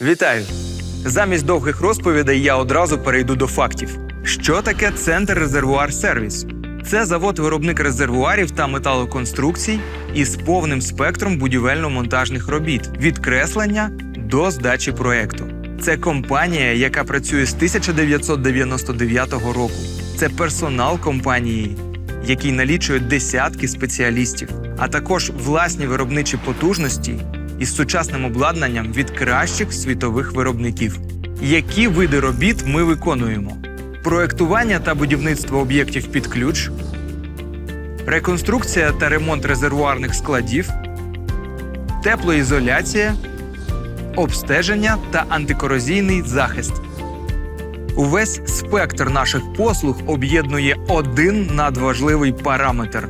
Вітаю! Замість довгих розповідей я одразу перейду до фактів. Що таке центр резервуар сервіс? Це завод-виробник резервуарів та металоконструкцій із повним спектром будівельно-монтажних робіт від креслення до здачі проекту. Це компанія, яка працює з 1999 року. Це персонал компанії, який налічує десятки спеціалістів, а також власні виробничі потужності із сучасним обладнанням від кращих світових виробників. Які види робіт ми виконуємо? Проектування та будівництво об'єктів під ключ, реконструкція та ремонт резервуарних складів, теплоізоляція, обстеження та антикорозійний захист. Увесь спектр наших послуг об'єднує один надважливий параметр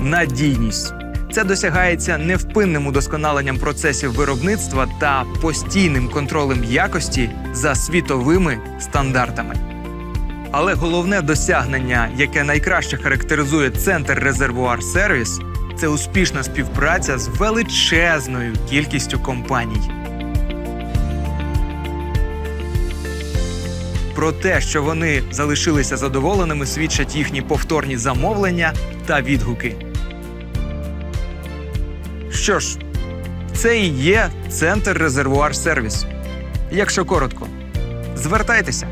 надійність. Це досягається невпинним удосконаленням процесів виробництва та постійним контролем якості за світовими стандартами. Але головне досягнення, яке найкраще характеризує центр резервуар сервіс, це успішна співпраця з величезною кількістю компаній. Про те, що вони залишилися задоволеними, свідчать їхні повторні замовлення та відгуки. Що ж, це і є центр резервуар сервіс. Якщо коротко, звертайтеся.